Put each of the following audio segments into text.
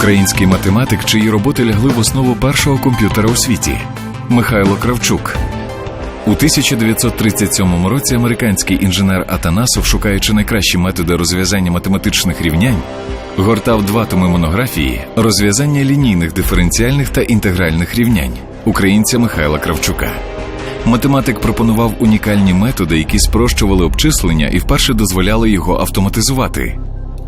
Український математик, чиї роботи лягли в основу першого комп'ютера у світі Михайло Кравчук. У 1937 році американський інженер Атанасов, шукаючи найкращі методи розв'язання математичних рівнянь, гортав два томи монографії розв'язання лінійних диференціальних та інтегральних рівнянь українця Михайла Кравчука. Математик пропонував унікальні методи, які спрощували обчислення і вперше дозволяли його автоматизувати.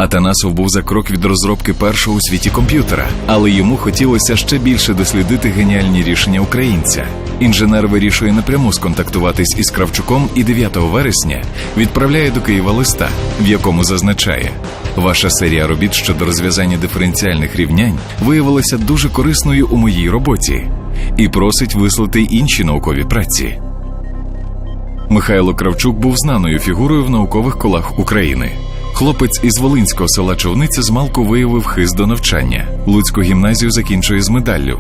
Атанасов був за крок від розробки першого у світі комп'ютера, але йому хотілося ще більше дослідити геніальні рішення українця. Інженер вирішує напряму сконтактуватись із Кравчуком і 9 вересня відправляє до Києва листа, в якому зазначає: ваша серія робіт щодо розв'язання диференціальних рівнянь виявилася дуже корисною у моїй роботі і просить вислати інші наукові праці. Михайло Кравчук був знаною фігурою в наукових колах України. Хлопець із Волинського села Човниця змалку виявив хист до навчання. Луцьку гімназію закінчує з медаллю.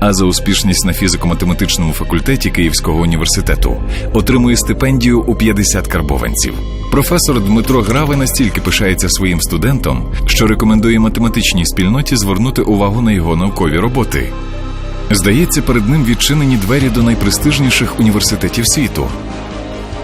А за успішність на фізико-математичному факультеті Київського університету отримує стипендію у 50 карбованців. Професор Дмитро Граве настільки пишається своїм студентом, що рекомендує математичній спільноті звернути увагу на його наукові роботи. Здається, перед ним відчинені двері до найпрестижніших університетів світу.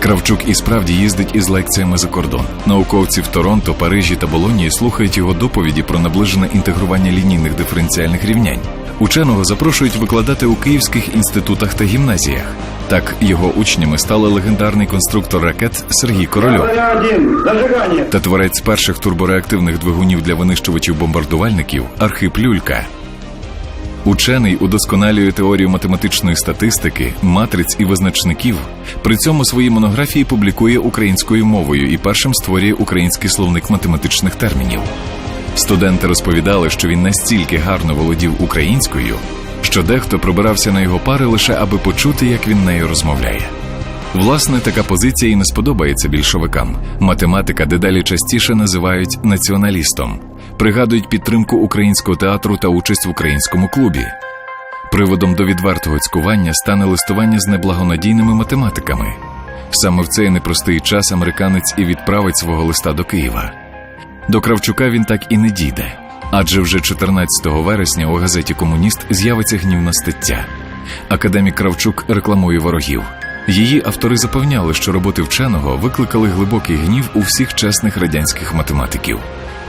Кравчук і справді їздить із лекціями за кордон. Науковці в Торонто, Парижі та Болонії слухають його доповіді про наближене інтегрування лінійних диференціальних рівнянь. Ученого запрошують викладати у київських інститутах та гімназіях. Так його учнями стали легендарний конструктор ракет Сергій Корольов та творець перших турбореактивних двигунів для винищувачів бомбардувальників Архип Люлька. Учений удосконалює теорію математичної статистики, матриць і визначників. При цьому свої монографії публікує українською мовою і першим створює український словник математичних термінів. Студенти розповідали, що він настільки гарно володів українською, що дехто пробирався на його пари лише аби почути, як він нею розмовляє. Власне, така позиція і не сподобається більшовикам. Математика дедалі частіше називають націоналістом, пригадують підтримку українського театру та участь в українському клубі. Приводом до відвертого цькування стане листування з неблагонадійними математиками. Саме в цей непростий час американець і відправить свого листа до Києва. До Кравчука він так і не дійде, адже вже 14 вересня у газеті Комуніст з'явиться гнівна стаття. Академік Кравчук рекламує ворогів. Її автори запевняли, що роботи вченого викликали глибокий гнів у всіх чесних радянських математиків.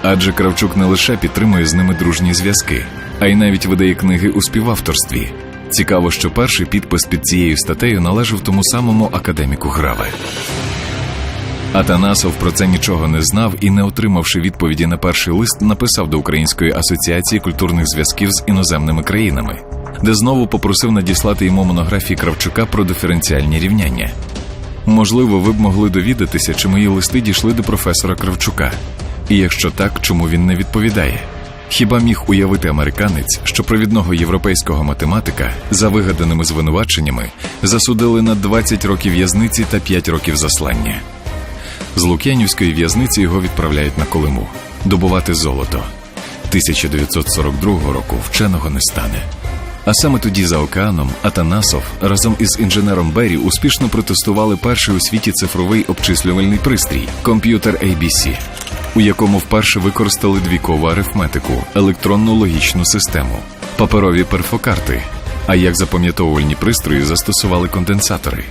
Адже Кравчук не лише підтримує з ними дружні зв'язки, а й навіть видає книги у співавторстві. Цікаво, що перший підпис під цією статтею належав тому самому академіку Граве. Атанасов про це нічого не знав і, не отримавши відповіді на перший лист, написав до Української асоціації культурних зв'язків з іноземними країнами, де знову попросив надіслати йому монографії Кравчука про диференціальні рівняння. Можливо, ви б могли довідатися, чи мої листи дійшли до професора Кравчука, і якщо так, чому він не відповідає. Хіба міг уявити американець, що провідного європейського математика за вигаданими звинуваченнями засудили на 20 років в'язниці та 5 років заслання? З Лук'янівської в'язниці його відправляють на Колиму добувати золото. 1942 року вченого не стане. А саме тоді за океаном Атанасов разом із інженером Беррі успішно протестували перший у світі цифровий обчислювальний пристрій комп'ютер ABC, у якому вперше використали двійкову арифметику, електронну логічну систему, паперові перфокарти. А як запам'ятовувальні пристрої застосували конденсатори.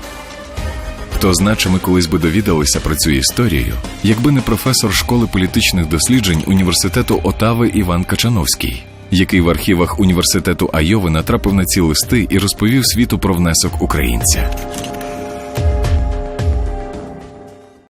Хто зна, чи ми колись би довідалися про цю історію, якби не професор школи політичних досліджень університету Отави Іван Качановський, який в архівах університету Айови натрапив на ці листи і розповів світу про внесок українця.